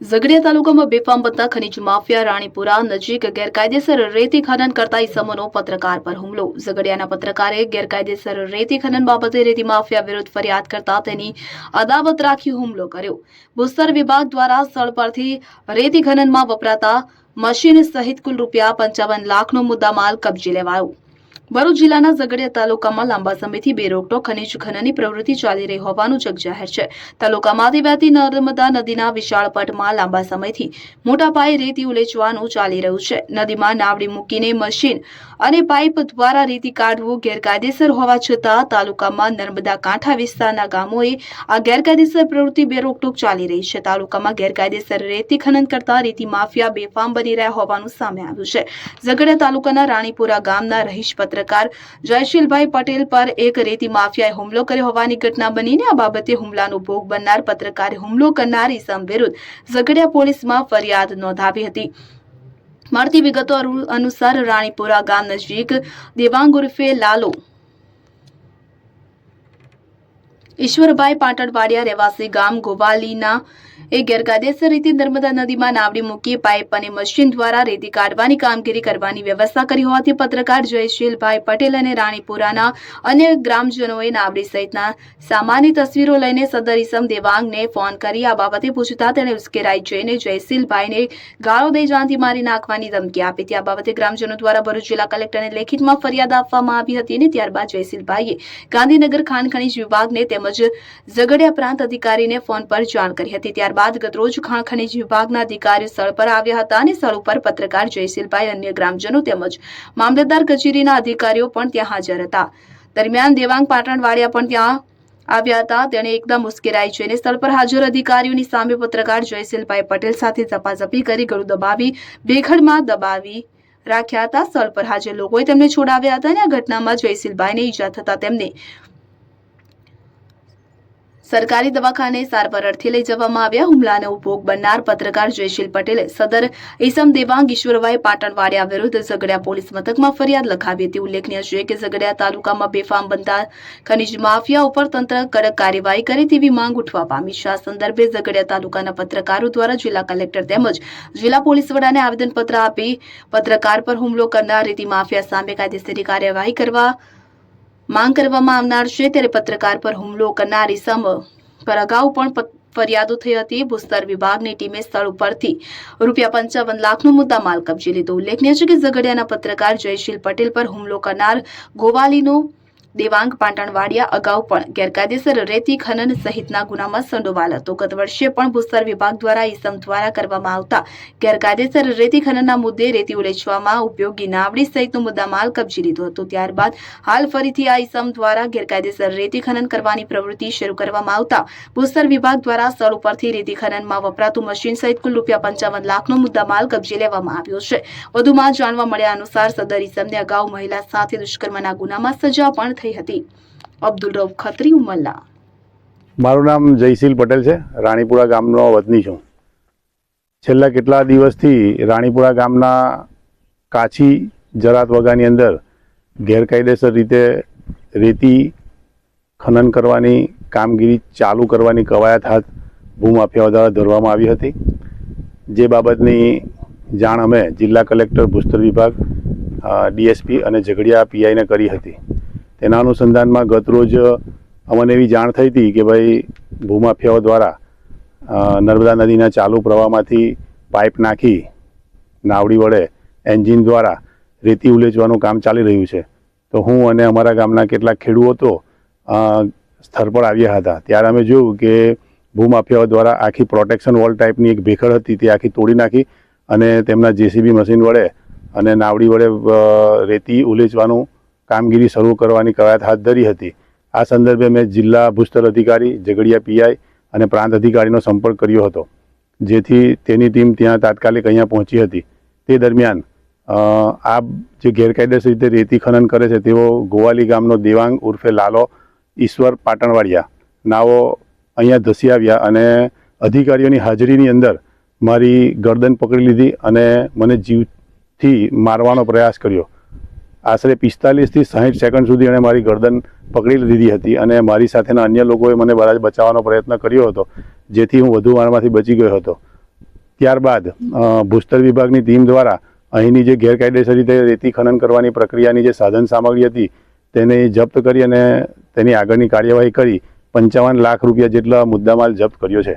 ઝઘડિયા તાલુકામાં બેફામ બનતા ખનીજ માફિયા, રાણીપુરા નજીક ગેરકાયદેસર રેતી ખનન કરતા ઇસમોનો પત્રકાર પર હુમલો. ઝઘડિયાના પત્રકારે ગેરકાયદેસર રેતી ખનન બાબતે રેતી માફિયા વિરુદ્ધ ફરિયાદ કરતા તેની અદાવત રાખી હુમલો કર્યો. ભૂસ્તર વિભાગ દ્વારા સ્થળ પરથી રેતી ખનનમાં વપરાતા મશીન સહિત કુલ રૂપિયા પંચાવન લાખનો મુદ્દામાલ કબજે લેવાયો. ભરૂચ જિલ્લાના ઝઘડિયા તાલુકામાં લાંબા સમયથી બેરોકટો, ખનીજ ખનનની પ્રવૃત્તિ ચાલી રહી હોવાનું જગજાહેર છે. તાલુકામાંથી વહેતી નર્મદા નદીના વિશાળ પટમાં લાંબા સમયથી મોટા પાયે રેતી ઉલેચવાનું ચાલી રહ્યું છે. નદીમાં નાવડી મૂકીને મશીન અને પાઇપ દ્વારા રેતી કાઢવું ગેરકાયદેસર હોવા છતાં તાલુકામાં નર્મદા કાંઠા વિસ્તારના ગામોએ આ ગેરકાયદેસર પ્રવૃત્તિ બેરોકટોક ચાલી રહી છે. તાલુકામાં ગેરકાયદેસર રેતી ખનન કરતા રેતી માફિયા બેફામ બની રહ્યા હોવાનું સામે આવ્યું છે. ઝઘડિયા તાલુકાના રાણીપુરા ગામના રહીશ પત્રકાર જયશીલભાઈ પટેલ પર એક રેતી માફિયાએ હુમલો કર્યો હોવાની ઘટના બનીને આ બાબતે હુમલાનો ભોગ બનનાર પત્રકારે હુમલો કરનાર ઇસમ વિરુદ્ધ ઝઘડિયા પોલીસમાં ફરિયાદ નોંધાવી હતી. મળતી વિગતો અનુસાર રાણીપુરા ગામ નજીક દેવાંગ ઉર્ફે લાલો ઈશ્વરભાઈ પાટણવાડિયા રહેવાસી ગામ ગોવાલીના એ ગેરકાયદેસર રીતે નર્મદા નદીમાં નાવડી મૂકી પાઇપ અને મશીન દ્વારા રેતી કાઢવાની કામગીરી કરવાની વ્યવસ્થા કરી હોવાથી પત્રકાર જયશીલભાઈ પટેલ અને રાણીપુરાના અન્ય ગ્રામજનોએ નાવડી સહિતના સામાન્ય તસવીરો લઈને સદર ઇસમ દેવાંગને ફોન કરી આ બાબતે પૂછતા તેણે ઉશ્કેરાઈ જઈને જયશીલભાઈને ગાળો દઈ જાનથી મારી નાખવાની ધમકી આપી. હતી આ બાબતે ગ્રામજનો દ્વારા ભરૂચ જિલ્લા કલેક્ટરને લેખિતમાં ફરિયાદ આપવામાં આવી હતી અને ત્યારબાદ જયશીલભાઈએ ગાંધીનગર ખાણ ખનીજ વિભાગને તેમજ ઝઘડિયા પ્રાંત અધિકારીને ફોન પર જાણ કરી હતી. ત્યારબાદ ગતરોજ ખાણ ખનીજ વિભાગના અધિકારી સ્થળ પર આવ્યા હતા અને સ્થળ ઉપર પત્રકાર જયશીલભાઈ, અન્ય ગ્રામજનો તેમજ મામલતદાર કચેરીના અધિકારીઓ પણ ત્યાં હાજર હતા. દરમિયાન દેવાંગ પાટણવાડિયા પણ ત્યાં આવ્યા હતા. તેણે એકદમ મુસ્કેરાઈ જઈને સ્થળ પર હાજર અધિકારીઓની સામે પત્રકાર જયશીલભાઈ પટેલ સાથે ઝપાઝપી કરી ગળું દબાવી બેઘડમાં દબાવી રાખ્યા હતા. સ્થળ પર હાજર લોકોએ તેમને છોડાવ્યા હતા અને આ ઘટનામાં જયશીલભાઈને ઈજા થતા તેમને સરકારી દવાખાને સારવાર અર્થે લઈ જવામાં આવ્યા. હુમલાનો ભોગ બનનાર પત્રકાર જયશીલ પટેલે સદર ઈસમ દેવાંગ ઈશ્વરભાઈ પાટણવાડિયા વિરુદ્ધ ઝઘડિયા પોલીસ મથકમાં ફરિયાદ લખાવી હતી. ઉલ્લેખનીય છે કે ઝઘડિયા તાલુકામાં બેફામ બનતા ખનીજ માફિયા ઉપર તંત્ર કડક કાર્યવાહી કરે તેવી માંગ ઉઠવા પામી છે. આ સંદર્ભે ઝઘડિયા તાલુકાના પત્રકારો દ્વારા જિલ્લા કલેક્ટર તેમજ જિલ્લા પોલીસ વડાને આવેદનપત્ર આપી પત્રકાર પર હુમલો કરનાર રીતિ માફિયા સામે કાયદેસરની કાર્યવાહી કરવા માંગ કરવામાં આવનાર છે ત્યારે પત્રકાર પર હુમલો કરનાર ઇસમ પર અગાઉ પણ ફરિયાદો થઈ હતી. ભૂસ્તર વિભાગની ટીમે સ્થળ ઉપરથી રૂપિયા પંચાવન લાખનો મુદ્દા માલ કબજે લીધો. ઉલ્લેખનીય છે કે ઝઘડિયાના પત્રકાર જયશીલ પટેલ પર હુમલો કરનાર ગોવાલીનો દેવાંગ પાટણવાડિયા અગાઉ પણ ગેરકાયદેસર રેતી ખનન સહિતના ગુનામાં સંડોવાલ હતો. ગત વર્ષે પણ ભૂસ્તર વિભાગ દ્વારા ઈસમ દ્વારા કરવામાં આવતા ગેરકાયદેસર રેતી ખનનના મુદ્દે રેતી ઉલેચવામાં ઉપયોગી નાવડી સહિતનો મુદ્દામાલ કબજી લીધો હતો. ત્યારબાદ હાલ ફરીથી આ ઈસમ દ્વારા ગેરકાયદેસર રેતી ખનન કરવાની પ્રવૃત્તિ શરૂ કરવામાં આવતા ભૂસ્તર વિભાગ દ્વારા સ્થળ ઉપરથી રેતી ખનનમાં વપરાતું મશીન સહિત કુલ રૂપિયા પંચાવન લાખનો મુદ્દામાલ કબજે લેવામાં આવ્યો છે. વધુમાં જાણવા મળ્યા અનુસાર સદર ઈસમને અગાઉ મહિલા સાથે દુષ્કર્મના ગુનામાં સજા પણ થઈ હતી. અબ્દુલ રઉફ ખત્રી ઉમલ્લા. મારું નામ જયશીલ પટેલ છે. રાણીપુરા ગામનો વતની છું. છેલ્લા કેટલા દિવસથી રાણીપુરા ગામના કાછી જરાત વગાની અંદર ગેરકાયદેસર રીતે રેતી ખનન કરવાની કામગીરી ચાલુ કરવાની કવાયત હાથ ભૂમાફિયાઓ દ્વારા ધરવામાં આવી હતી. જે બાબતની જાણ અમે જિલ્લા કલેક્ટર ભૂસ્તર વિભાગ ડીએસપી અને ઝઘડિયા પીઆઈને કરી હતી. તેના અનુસંધાનમાં ગતરોજ અમને એવી જાણ થઈ હતી કે ભાઈ, ભૂમાફિયાઓ દ્વારા નર્મદા નદીના ચાલુ પ્રવાહમાંથી પાઇપ નાખી, નાવડી વડે એન્જિન દ્વારા રેતી ઉલેચવાનું કામ ચાલી રહ્યું છે. તો હું અને અમારા ગામના કેટલાક ખેડૂતો સ્થળ પર આવ્યા હતા. ત્યારે અમે જોયું કે ભૂમાફિયાઓ દ્વારા આખી પ્રોટેક્શન વોલ ટાઈપની એક ભેખડ હતી, તે આખી તોડી નાખી અને તેમના જેસીબી મશીન વડે અને નાવડી વડે રેતી ઉલેચવાનું કામગીરી શરૂ કરવાની કવાયત હાથ ધરી હતી. આ સંદર્ભે મેં જિલ્લા ભૂસ્તર અધિકારી ઝઘડિયા પીઆઈ અને પ્રાંત અધિકારીનો સંપર્ક કર્યો હતો, જેથી તેની ટીમ ત્યાં તાત્કાલિક અહીંયા પહોંચી હતી. તે દરમિયાન આ જે ગેરકાયદેસર રીતે રેતી ખનન કરે છે તેઓ ગોવાલી ગામનો દેવાંગ ઉર્ફે લાલો ઈશ્વર પાટણવાડિયા, નાઓ અહીંયા ધસી આવ્યા અને અધિકારીઓની હાજરીની અંદર મારી ગરદન પકડી લીધી અને મને જીવથી મારવાનો પ્રયાસ કર્યો. આશરે પિસ્તાલીસથી સાહીઠ સેકન્ડ સુધી એણે મારી ગરદન પકડી લીધી હતી અને મારી સાથેના અન્ય લોકોએ મને બરાબર બચાવવાનો પ્રયત્ન કર્યો હતો, જેથી હું વધુ વારમાંથી બચી ગયો હતો. ત્યારબાદ ભૂસ્તર વિભાગની ટીમ દ્વારા અહીંની જે ગેરકાયદેસર રીતે રેતી ખનન કરવાની પ્રક્રિયાની જે સાધન સામગ્રી હતી, તેને જપ્ત કરી અને તેની આગળની કાર્યવાહી કરી પંચાવન લાખ રૂપિયા જેટલા મુદ્દામાલ જપ્ત કર્યો છે.